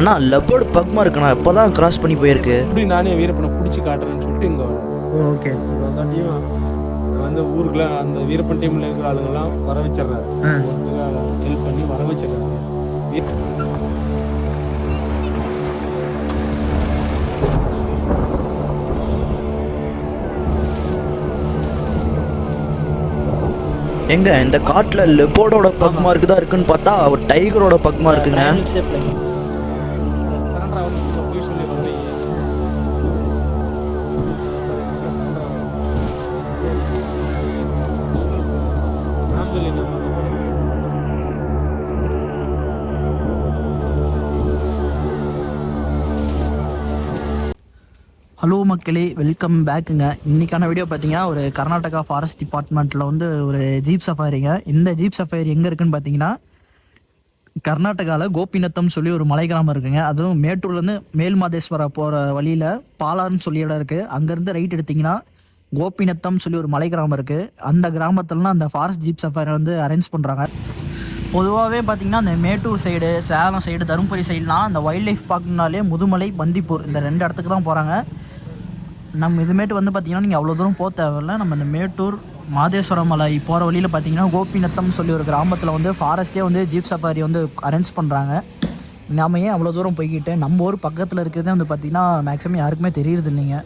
அண்ணா leopard பக்மா இருக்குண்ணா. இப்போ தான் கிராஸ் பண்ணி போயிருக்கு? இப்படி நானே வீரப்பனை பிடிச்சி காட்டுறேன்னு சொல்லிட்டு இங்கே ஓகே வந்து ஊருக்குலாம் அந்த வீரப்பன் டீமில் இருக்கிற ஆளுங்கெல்லாம் வர வச்சிடுறாரு. ஹெல்ப் பண்ணி வர வச்சிடுறாரு. எங்க இந்த காட்டில் லெப்பர்டோட பக்மா இருக்குதா இருக்குன்னு பார்த்தா அவர் டைகரோட பக்மா இருக்குங்க. மக்களே வெல்கம் பேக்குங்க இன்னைக்கான வீடியோ பார்த்தீங்கன்னா ஒரு கர்நாடகா ஃபாரஸ்ட் டிபார்ட்மெண்ட்டில் வந்து ஒரு ஜீப் சஃபாரிங்க இந்த ஜீப் சஃபாரி எங்கே இருக்குன்னு பார்த்தீங்கன்னா கர்நாடகாவில் கோபிநத்தம் சொல்லி ஒரு மலை கிராமம் இருக்குங்க. அதுவும் மேட்டூர்லேருந்து மேல்மாதேஸ்வரா போகிற வழியில் பாலார்னு சொல்லி இடம் இருக்குது அங்கேருந்து ரைட் எடுத்தீங்கன்னா கோபிநத்தம் சொல்லி ஒரு மலை கிராமம் இருக்குது அந்த கிராமத்துலலாம் அந்த ஃபாரஸ்ட் ஜீப் சஃபாரி வந்து அரேஞ்ச் பண்ணுறாங்க பொதுவாகவே பார்த்திங்கன்னா இந்த மேட்டூர் சைடு சேலம் சைடு தருமபுரி சைடுலாம் அந்த வைல்ட் லைஃப் பார்க்குனாலே முதுமலை பந்திப்பூர் இந்த ரெண்டு இடத்துக்கு தான் போகிறாங்க நம்ம இதுமேட்டு வந்து பார்த்தீங்கன்னா நீங்கள் அவ்வளோ தூரம் போக தேவையில்ல. நம்ம இந்த மேட்டூர் மாதேஸ்வரம் மலை போகிற வழியில் பார்த்தீங்கன்னா கோபிநத்தம் சொல்லி ஒரு கிராமத்தில் வந்து ஃபாரஸ்ட்டே வந்து ஜீப் சஃபாரி வந்து அரேஞ்ச் பண்ணுறாங்க நாம ஏன் அவ்வளோ தூரம் போய்கிட்டு நம்ம ஊர் பக்கத்தில் இருக்கிறதே வந்து பார்த்திங்கன்னா மேக்ஸிமம் யாருக்குமே தெரியுறது இல்லைங்க.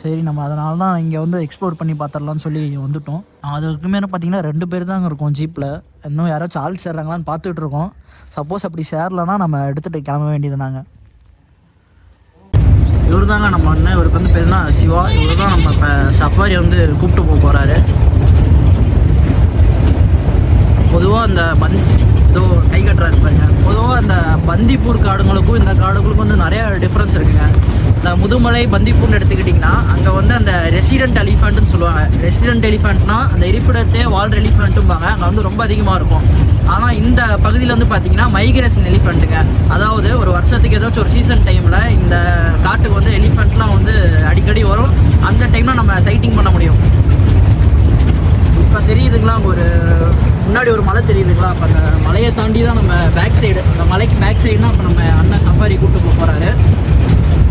சரி நம்ம அதனால தான் இங்கே வந்து எக்ஸ்ப்ளோர் பண்ணி பார்த்துடலாம்னு சொல்லி வந்துட்டோம். அதுக்கு மேலே பார்த்தீங்கன்னா ரெண்டு பேர் தாங்க இருக்கோம் ஜீப்பில் இன்னும் யாராச்சும் ஆள் சேர்றாங்களான்னு பார்த்துட்ருக்கோம் சப்போஸ் அப்படி சேரலன்னா நம்ம எடுத்துகிட்டு கிளம்ப வேண்டியது நாங்கள் இவர் தாங்க நம்ம அண்ணன். இவருக்கு வந்து பேருனா சிவா. இவர் தான் நம்ம இப்போ சஃபாரி வந்து கூப்பிட்டு போக போகிறாரு பொதுவாக அந்த பந்த் இதோ பொதுவாக அந்த பந்திப்பூர் காடுங்களுக்கும் இந்த காடுகளுக்கும் வந்து நிறைய டிஃப்ரென்ஸ் இருக்குங்க. இந்த முதுமலை பந்திப்பூர்னு எடுத்துக்கிட்டிங்கன்னா அங்கே வந்து அந்த ரெசிடென்ட் எலிஃபெண்ட்டுன்னு சொல்லுவாங்க. ரெசிடென்ட் எலிஃபெண்ட்னா அந்த இருப்பிடத்தே வாழ்ற எலிஃபெண்ட்டும்பாங்க அங்கே வந்து ரொம்ப அதிகமாக இருக்கும். ஆனால் இந்த பகுதியில் வந்து பார்த்தீங்கன்னா மைக்ரேஷன் எலிஃபெண்ட்டுங்க அதாவது ஒரு வருஷத்துக்கு ஏதாச்சும் ஒரு சீசன் டைமில் இந்த காட்டுக்கு வந்து எலிஃபண்ட்லாம் வந்து அடிக்கடி வரும். அந்த டைமில் நம்ம சைட்டிங் பண்ண முடியும். இப்போ தெரியுதுங்களா அங்கே ஒரு முன்னாடி ஒரு மலை தெரியுதுங்களா? அப்போ அந்த மலையை தாண்டி தான் நம்ம பேக் சைடு அந்த மலைக்கு பேக் சைடுனா அப்போ நம்ம அண்ணன் சஃபாரி கூப்பிட்டு போக போகிறாரு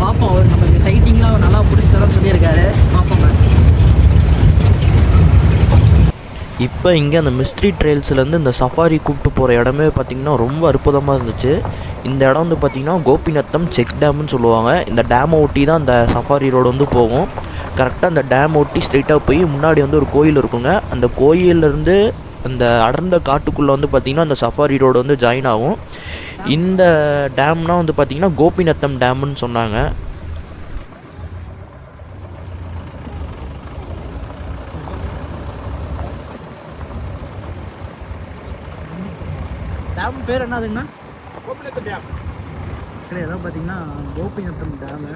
பார்ப்போம் அவர் நமக்கு சைட்டிங்லாம் நல்லா பிடிச்சி தரேன்னு சொல்லியிருக்காரு. பார்ப்போம் இப்போ இங்கே அந்த மிஸ்ட்ரி ட்ரெயில்ஸ்லேருந்து இந்த சஃபாரி கூப்பிட்டு போகிற இடமே பார்த்திங்கன்னா ரொம்ப அற்புதமாக இருந்துச்சு. இந்த இடம் வந்து பார்த்திங்கன்னா கோபிநத்தம் செக் டேம்னு சொல்லுவாங்க. இந்த டேமை ஒட்டி தான் அந்த சஃபாரி ரோடு வந்து போகும். கரெக்டாக அந்த டேம் ஒட்டி ஸ்ட்ரைட்டாக போய் முன்னாடி வந்து ஒரு கோயில் இருக்குங்க. அந்த கோயிலேருந்து அந்த அடர்ந்த காட்டுக்குள்ளே வந்து பார்த்திங்கன்னா அந்த சஃபாரி ரோடு வந்து ஜாயின் ஆகும். இந்த டேம்னா வந்து பார்த்திங்கன்னா கோபிநத்தம் டேம்னு சொன்னாங்க. டேம் பேர் என்னதுங்கண்ணா கோபிநத்தம் டேம் சரி அதான் பார்த்தீங்கன்னா கோபிநத்தம் டேமு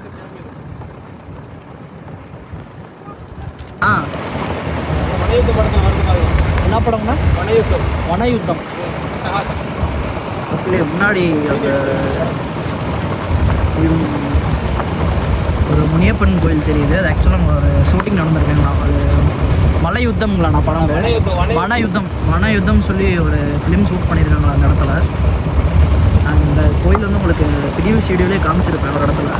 ஆ. வனயுத்த படத்தில் வருது பாருங்க என்ன படம்னா? வனயுத்தம். வனயுத்தம். அப்படியே முன்னாடி அந்த ஒரு முனியப்பன் கோயில் தெரியுது. அது ஆக்சுவலாக ஒரு ஷூட்டிங் நடந்திருக்குங்களா அது மலை யுத்தம்ங்களா நான் படம் வன யுத்தம் வன யுத்தம் சொல்லி ஒரு ஃபிலிம் ஷூட் பண்ணியிருக்காங்களா அந்த இடத்துல. அந்த கோயில் வந்து உங்களுக்கு ப்ரீவியஸ் வீடியோலேயே காமிச்சிருப்பேன் ஒரு இடத்துல.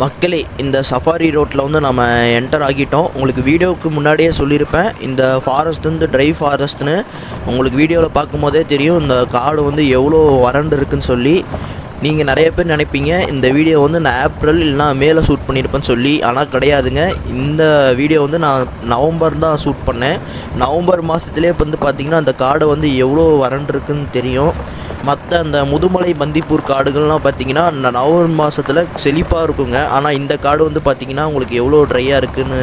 மக்களே இந்த சஃபாரி ரோட்டில் வந்து நம்ம என்டர் ஆகிட்டோம். உங்களுக்கு வீடியோவுக்கு முன்னாடியே சொல்லியிருப்பேன். இந்த ஃபாரஸ்ட் வந்து ட்ரை ஃபாரஸ்ட்னு உங்களுக்கு வீடியோவில் பார்க்கும்போதே தெரியும் இந்த காடு வந்து எவ்வளோ வறண்டு இருக்குன்னு சொல்லி. நீங்கள் நிறைய பேர் நினைப்பீங்க இந்த வீடியோ வந்து நான் ஏப்ரல் இல்லைனா மேலே ஷூட் பண்ணியிருப்பேன்னு சொல்லி ஆனால் கிடையாதுங்க. இந்த வீடியோ வந்து நான் நவம்பர் தான் ஷூட் பண்ணேன். நவம்பர் மாதத்துலேயே இப்போ வந்து பார்த்திங்கன்னா அந்த காடை வந்து எவ்வளோ வறண்டுருக்குன்னு தெரியும். மற்ற அந்த முதுமலை பந்திப்பூர் காடுகள்லாம் பார்த்திங்கன்னா இந்த நவம்பர் மாதத்தில் செழிப்பாக இருக்குங்க. ஆனால் இந்த காடு வந்து பார்த்திங்கன்னா உங்களுக்கு எவ்வளோ ட்ரையாக இருக்குன்னு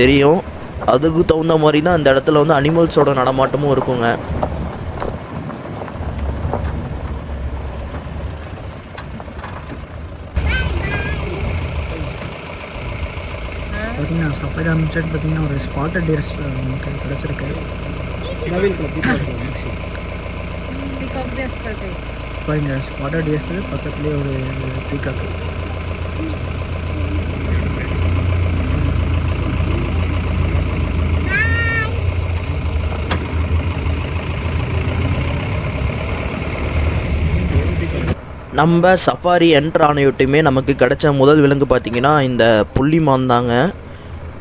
தெரியும். அதுக்கு தகுந்த மாதிரி தான் அந்த இடத்துல வந்து அனிமல்ஸோட நடமாட்டமும் இருக்குங்க. சைடு அமைச்சிட்டு பார்த்தீங்கன்னா ஒரு ஸ்பாட்டட் டீர்ஸ் நமக்கு கிடச்சிருக்கு. பாருங்க ஸ்பாட்டட் டீர்ஸ் பக்கத்துலேயே ஒரு பீக்காக்கு நம்ம சஃபாரி என்ட்ரு ஆனையொட்டுமே நமக்கு கிடைச்ச முதல் விலங்கு பார்த்திங்கன்னா இந்த புள்ளிமான் தாங்க.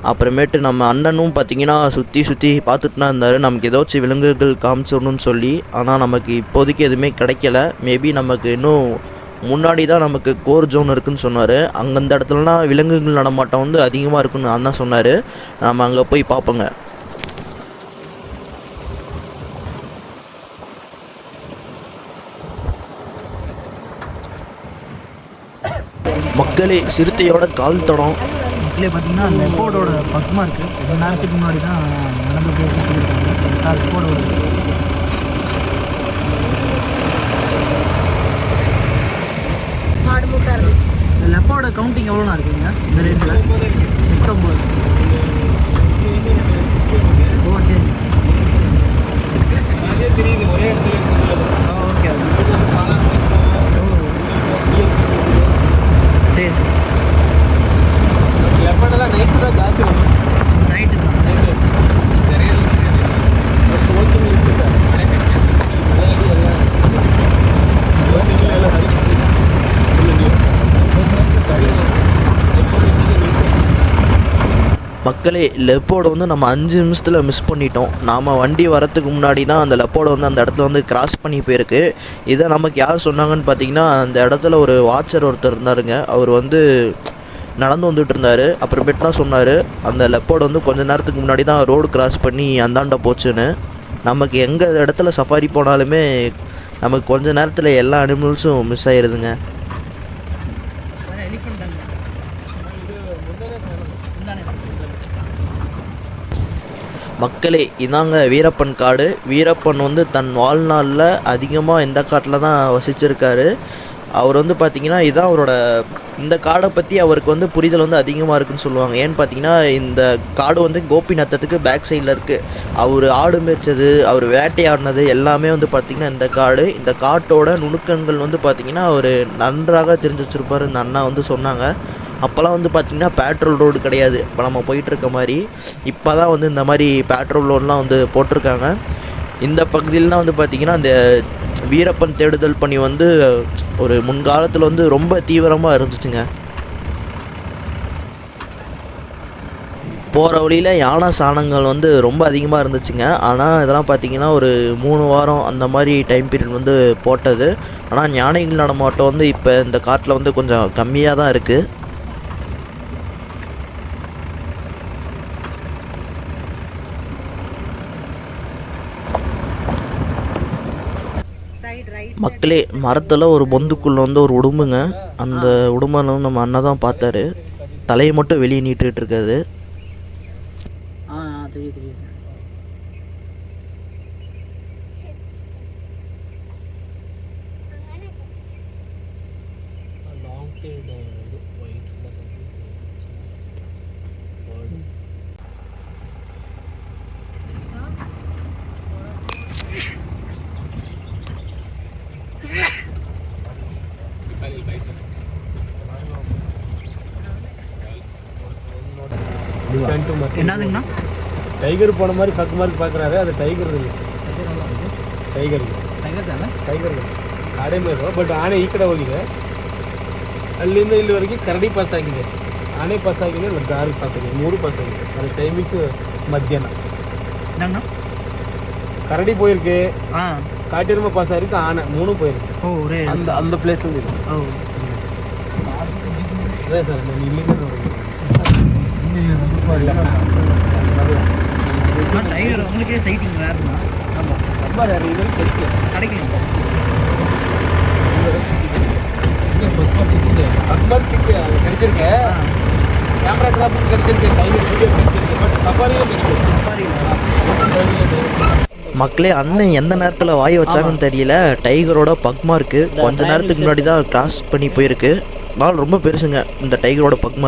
அப்புறமேட்டு நம்ம அண்ணனும் பார்த்தீங்கன்னா சுற்றி சுற்றி பார்த்துட்டு தான் இருந்தார். நமக்கு ஏதாச்சும் விலங்குகள் காமிச்சிடணும்னு சொல்லி. ஆனால் நமக்கு இப்போதைக்கு எதுவுமே கிடைக்கல. மேபி நமக்கு இன்னும் முன்னாடி தான் நமக்கு கோர் ஜோன் இருக்குன்னு சொன்னார். அங்கே அந்த இடத்துலலாம் விலங்குகள் நடமாட்டம் வந்து அதிகமாக இருக்குன்னு அண்ணன் சொன்னார். நம்ம அங்கே போய் பார்ப்போங்க. மக்களே சிறுத்தையோட கால் தடம். சைட்லேயே பார்த்தீங்கன்னா அந்த போர்டோட பக்கமாக இருக்குது ரெண்டு நேரத்துக்கு முன்னாடி தான் நடந்து போய் சொல்லியிருக்காங்க. அது போர்டோட மக்களே லெப்போட வந்து நம்ம அஞ்சு நிமிஷத்தில் மிஸ் பண்ணிட்டோம். நாம் வண்டி வரத்துக்கு முன்னாடி தான் அந்த லெப்போட வந்து அந்த இடத்துல வந்து கிராஸ் பண்ணி போயிருக்கு. இதை நமக்கு யார் சொன்னாங்கன்னு பார்த்தீங்கன்னா அந்த இடத்துல ஒரு வாட்சர் ஒருத்தர் இருந்தாருங்க. அவர் வந்து நடந்து வந்துட்டு இருந்தார். அப்புறமேட்டு தான் சொன்னார் அந்த லெப்போட வந்து கொஞ்ச நேரத்துக்கு முன்னாடி தான் ரோடு கிராஸ் பண்ணி அந்தாண்ட போச்சுன்னு. நமக்கு எங்கே இடத்துல சஃபாரி போனாலுமே நமக்கு கொஞ்ச நேரத்தில் எல்லா அனிமல்ஸும் மிஸ் ஆயிடுதுங்க மக்களே இதாங்க வீரப்பன் காடு. வீரப்பன் வந்து தன் வாழ்நாளில் அதிகமாக இந்த காட்டில் தான் வசிச்சிருக்காரு. அவர் வந்து பார்த்திங்கன்னா இதான் அவரோட இந்த காடை பற்றி அவருக்கு வந்து புரிதல் வந்து அதிகமாக இருக்குன்னு சொல்லுவாங்க. ஏன்னு பார்த்தீங்கன்னா இந்த காடு வந்து கோபிநாத்தத்துக்கு பேக் சைடில் இருக்குது அவர் ஆடு மேய்ச்சது அவர் வேட்டையாடினது எல்லாமே வந்து பார்த்திங்கன்னா இந்த காடு. இந்த காட்டோட நுணுக்கங்கள் வந்து பார்த்திங்கன்னா அவர் நன்றாக தெரிஞ்சு வச்சுருப்பார் இந்த அண்ணா வந்து சொன்னாங்க. அப்போல்லாம் வந்து பார்த்திங்கன்னா பேட்ரோல் ரோடு கிடையாது. இப்போ நம்ம போயிட்டுருக்க மாதிரி இப்போ தான் வந்து இந்த மாதிரி பேட்ரோல் ரோடெலாம் வந்து போட்டிருக்காங்க. இந்த பகுதியிலலாம் வந்து பார்த்திங்கன்னா அந்த வீரப்பன் தேடுதல் பணி வந்து ஒரு முன்காலத்தில் வந்து ரொம்ப தீவிரமாக இருந்துச்சுங்க. போகிற வழியில் யானை சாணங்கள் வந்து ரொம்ப அதிகமாக இருந்துச்சுங்க. ஆனால் இதெல்லாம் பார்த்தீங்கன்னா ஒரு மூணு வாரம் அந்த மாதிரி டைம் பீரியட் வந்து போட்டது. ஆனால் யானைகள் நடமாட்டம் வந்து இப்போ இந்த காட்டில் வந்து கொஞ்சம் கம்மியாக தான் இருக்குது மக்களே மரத்தில் ஒரு பொந்துக்குள்ளே வந்து ஒரு உடும்புங்க. அந்த உடும்பை வந்து நம்ம அண்ணன் தான் பார்த்தாரு. தலையை மட்டும் வெளியே நீட்டுட்டு இருக்காது ஆ ஆ, தெரியுது தெரியுது லாங் டேட் இது ஒயிட் என்னதுங்கண்ணா டைகர் போன மாதிரி பக்கு மாதிரி பார்க்குறாரு அது டைகர் இல்லை ಟೈಗರ್ ಟೈಗರ್ ತಾನೆ ಟೈಗರ್ ಆಡೆ ಮೇಲೆ ಬಟ್ ಆನೆ ಈ ಕಡೆ ಹೋಗಿದೆ ಅಲ್ಲಿಂದ ಇಲ್ಲಿವರೆಗೆ ಕರಡಿ ಪಾಸ್ ಆಗಿದೆ ಆನೆ ಪಾಸ್ ಆಗಿದೆ ದಾರಿ ಪಾಸ್ ಆಗಿದೆ ಮೂರು ಪಾಸ್ ಆಗಿದೆ ಅದು ಟೈಮಿಂಗ್ಸ್ மத்தியானம் என்னங்கண்ணா கரடி போயிருக்கு ஆ காட்டெருமை பாஸ் ஆயிருக்கு ஆனை மூணும் போயிருக்கு ஓ ஒரே அந்த அந்த பிளேஸ் வந்து இது ஓ ಅದೇ ಸರ್ டைகர் உங்களுக்கே சைட்டிங் வேறுண்ணா ஆமாம் ரொம்ப ரேர் இது வரைக்கும் கிடைக்கல. கிடைக்கல அக்பர் சிக்கு கிடைச்சிருக்கு கேமரா டிராப் கிடைச்சிருக்கு டைகர் வீடியோ கிடைச்சிருக்கு பட் சஃபாரியும் கிடைச்சிருக்கு மக்களே அண்ணன் எந்த நேரத்தில் வாய் வச்சாங்கன்னு தெரியல. டைகரோட பக்மா இருக்கு கொஞ்ச நேரத்துக்கு முன்னாடி தான் கிராஸ் பண்ணி போயிருக்கு. நாள் ரொம்ப பெருசுங்க இந்த டைகரோட பக்மா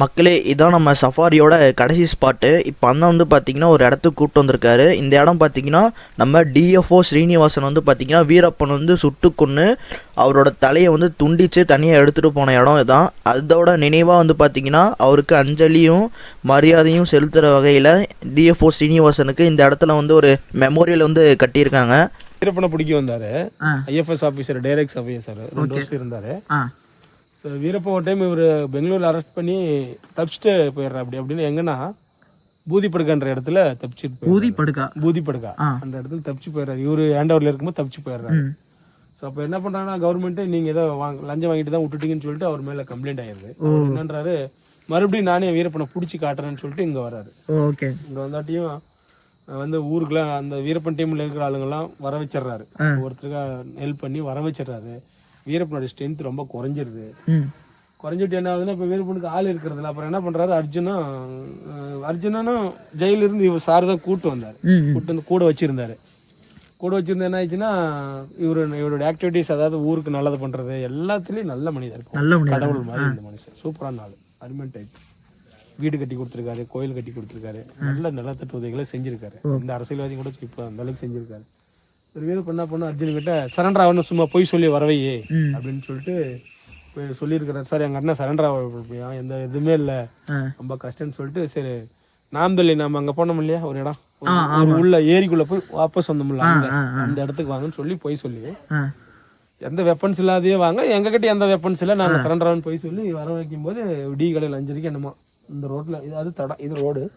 மக்களே இதான் நம்ம சஃபாரியோட கடைசி ஸ்பாட்டு. இப்போ அண்ணன் வந்து பார்த்தீங்கன்னா ஒரு இடத்துக்கு கூப்பிட்டு வந்திருக்காரு. இந்த இடம் பார்த்தீங்கன்னா நம்ம டிஎஃப்ஓ ஸ்ரீனிவாசன் வந்து பார்த்தீங்கன்னா வீரப்பன் வந்து சுட்டு கொன்று அவரோட தலையை வந்து துண்டித்து தனியாக எடுத்துகிட்டு போன இடம் இதான். அதோட நினைவாக வந்து பார்த்தீங்கன்னா அவருக்கு அஞ்சலியும் மரியாதையும் செலுத்துகிற வகையில் டிஎஃப்ஓ ஸ்ரீனிவாசனுக்கு இந்த இடத்துல வந்து ஒரு மெமோரியல் வந்து கட்டியிருக்காங்க. வீரப்பனை பிடிக்க வந்தாரு. ஐஎஃப்எஸ் ஆஃபீஸர் டைரக்ட் ஆஃபீஸர் ரெண்டு வருஷம் இருந்தாரு. ஸோ வீரப்பன் ஒரு டைம் இவர் பெங்களூர்ல அரெஸ்ட் பண்ணி தப்பிச்சுட்டு போயிடுறா அப்படி. அப்படின்னு எங்கன்னா பூதிப்படுக்கன்ற இடத்துல தப்பிச்சுட்டு போயிடுறாரு. ஊதி படுக்கா பூதிப்படுக்கா. ஆ. அந்த இடத்துல தப்பிச்சு போயிடுறாரு. இவரு ஹேண்டோவர்ல இருக்கும்போது தப்பிச்சு போயிடுறாரு. ஸோ அப்போ என்ன பண்ணுறாங்கன்னா கவர்மெண்ட்டு நீங்கள் ஏதோ வாங்க லஞ்சம் வாங்கிட்டு தான் விட்டுட்டீங்கன்னு சொல்லிட்டு அவர் மேலே கம்ப்ளைண்ட் ஆயிடுது. என்னன்றாரு மறுபடியும் நானே வீரப்பனை பிடிச்சி காட்டுறேன்னு சொல்லிட்டு இங்கே வராரு ஓகே. இங்கே வந்தாட்டியும் வந்து ஊருக்குலாம் அந்த வீரப்பன் டீமில் இருக்கிற ஆளுங்கெல்லாம் வர வச்சிடுறாரு. ஒருத்தருக்கா ஹெல்ப் பண்ணி வர வச்சிடுறாரு. வீரப்பனோட ஸ்ட்ரென்த் ரொம்ப குறைஞ்சிருது. குறைஞ்சிட்டு என்ன ஆகுதுன்னா இப்போ வீரப்பனுக்கு ஆள் இருக்கிறதுல அப்புறம் என்ன பண்ணுறாரு அர்ஜுனும் அஹ் அர்ஜுனனும் ஜெயிலிருந்து இவர் சார் தான் கூட்டு வந்தார். கூட்டு வந்து கூட வச்சிருந்தாரு. கூட வச்சிருந்தா என்ன ஆயிடுச்சுன்னா இவர் இவரோட ஆக்டிவிட்டிஸ் அதாவது ஊருக்கு நல்லது பண்றது எல்லாத்துலயும் நல்ல மனிதர் நல்ல. கடவுள் மாதிரி இந்த மனுஷன். சூப்பரான ஆள். அருமையான டைப் வீடு கட்டி கொடுத்துருக்காரு கோயில் கட்டி கொடுத்துருக்காரு. நல்ல நிலத்தட்டு உதவிகளை செஞ்சிருக்காரு. இந்த அரசியல்வாதி கூட இப்போ அந்த அளவுக்கு செஞ்சிருக்காரு. ஒரு வீடு பண்ணா பொண்ணு அர்ஜுன் கிட்ட சரண்டர் ஆகணும் சும்மா போய் சொல்லி வரவையே. அப்படின்னு சொல்லிட்டு போய் சொல்லியிருக்கிறார். சார் எங்க அண்ணன் சரண்டர் ஆக எந்த இதுவுமே இல்லை. ரொம்ப கஷ்டம்னு சொல்லிட்டு சரி நாமதல்லி நாம அங்க போனோம் இல்லையா? ஒரு இடம். ஒரு- உள்ள ஏரிக்குள்ள போய் வாபஸ் வந்தோம்ல. அந்த இடத்துக்கு வாங்கன்னு சொல்லி போய் சொல்லி. எந்த வெப்பன்ஸ் இல்லாதே வாங்க. எங்க கிட்ட எந்த வெப்பன்ஸ் இல்லை. நாங்க சரண்டரான்னு போய் சொல்லி வர வைக்கும் போது டி கடையில் அஞ்சரிக்கு என்னமோ இந்த ரோட்ல இது அது தடம் இது ரோடு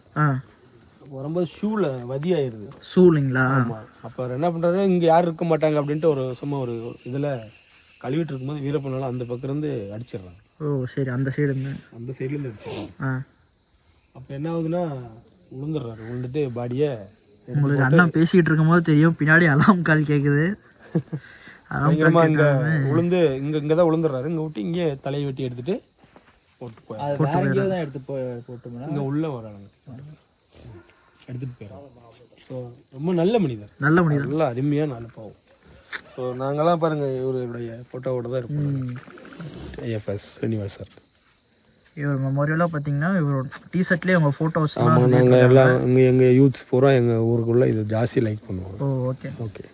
ஆ வரும்போது ஷூல வதி ஆயிருது சூலிங்களா ஆமா. அப்ப என்ன பண்றாரு இங்க யாரும் இருக்க மாட்டாங்க அப்படின்ட்டு ஒரு சும்மா ஒரு இதுல கழுவிட்டு இருக்கும்போது வீரப்பனால அந்த பக்கம் இருந்து அடிச்சிடுறாங்க. ஓ சரி. அந்த சைடு இருந்து. அந்த சைட்ல இருந்து அடிச்சிடுறாங்க. ஆ. அப்ப என்ன ஆகுதுன்னா விழுந்துடுறாரு விழுந்துட்டு பாடியை உங்களுக்கு அண்ணா பேசிக்கிட்டு இருக்கும்போது தெரியும். பின்னாடி அலாம் கால் கேட்குது அலாம் பயங்கரமா இங்க உளுந்து இங்க இங்க தான் விழுந்துடுறாரு இங்க விட்டு இங்கே தலையை வெட்டி எடுத்துட்டு போட்டு போய் எடுத்து போய் போட்டோம்னா இங்க உள்ள வராங்க எடுத்துட்டு போயிடறாங்க ஸோ ரொம்ப நல்ல மனிதர். நல்ல மனிதர். நல்ல அருமையா நல்ல பாவம். ஸோ நாங்கெல்லாம் பாருங்க இவருடைய போட்டோவோட தான் இருப்போம். ஐஎஃப்எஸ் ஸ்ரீனிவாஸ் சார் இவர் மெமோரியலாக பார்த்தீங்கன்னா இவரோட டிஷர்ட்லேயே உங்கள் ஃபோட்டோஸ் ஆமாம் நாங்கள் எல்லாம் இங்கே எங்கள் யூத்ஸ் பூரா எங்கள் ஊருக்குள்ள இது ஜாஸ்தி லைக் பண்ணுவோம் ஓ ஓகே ஓகே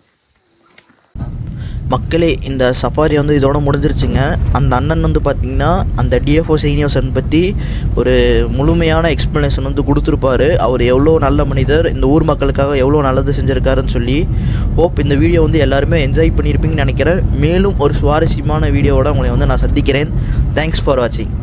மக்களே இந்த சஃபாரி வந்து இதோட முடிஞ்சிருச்சுங்க. அந்த அண்ணன் வந்து பார்த்திங்கன்னா அந்த டிஎஃப்ஓ சீனியர்ஸன் பற்றி ஒரு முழுமையான எக்ஸ்ப்ளனேஷன் வந்து கொடுத்துருப்பாரு. அவர் எவ்வளோ நல்ல மனிதர் இந்த ஊர் மக்களுக்காக எவ்வளோ நல்லது செஞ்சுருக்காருன்னு சொல்லி. ஹோப் இந்த வீடியோ வந்து எல்லாருமே என்ஜாய் பண்ணியிருப்பீங்கன்னு நினைக்கிறேன். மேலும் ஒரு சுவாரஸ்யமான வீடியோவோட உங்களை வந்து நான் சந்திக்கிறேன். தேங்க்ஸ் ஃபார் வாட்சிங்